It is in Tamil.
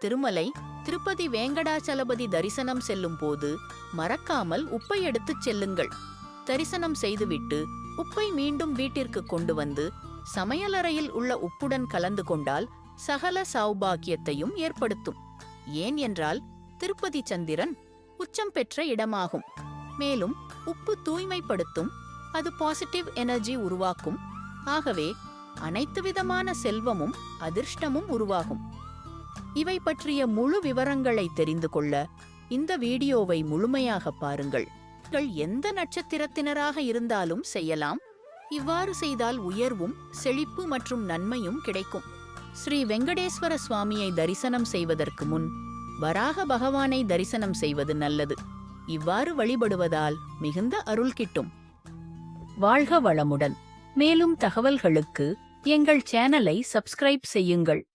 திருமலை திருப்பதி வேங்கடாச்சலபதி தரிசனம் செல்லும் போது மறக்காமல் உப்பை எடுத்துச் செல்லுங்கள். தரிசனம் செய்துவிட்டு உப்பை மீண்டும் வீட்டிற்கு கொண்டு வந்து சமையலறையில் உள்ள உப்புடன் கலந்து கொண்டால் சகல சௌபாக்கியத்தையும் ஏற்படுத்தும். ஏன் என்றால் திருப்பதி சந்திரன் உச்சம் பெற்ற இடமாகும். மேலும் உப்பு தூய்மைப்படுத்தும் அது பாசிட்டிவ் எனர்ஜி உருவாக்கும். ஆகவே அனைத்து விதமான செல்வமும் அதிர்ஷ்டமும் உருவாகும். இவை பற்றிய முழு விவரங்களை தெரிந்து கொள்ள இந்த வீடியோவை முழுமையாக பாருங்கள். நீங்கள் எந்த நட்சத்திரத்தினராக இருந்தாலும் செய்யலாம். இவ்வாறு செய்தால் உயர்வும் செழிப்பு மற்றும் நன்மையும் கிடைக்கும். ஸ்ரீ வெங்கடேஸ்வர சுவாமியை தரிசனம் செய்வதற்கு முன் வராக பகவானை தரிசனம் செய்வது நல்லது. இவ்வாறு வழிபடுவதால் மிகுந்த அருள் கிட்டும். வாழ்க வளமுடன். மேலும் தகவல்களுக்கு எங்கள் சேனலை சப்ஸ்கிரைப் செய்யுங்கள்.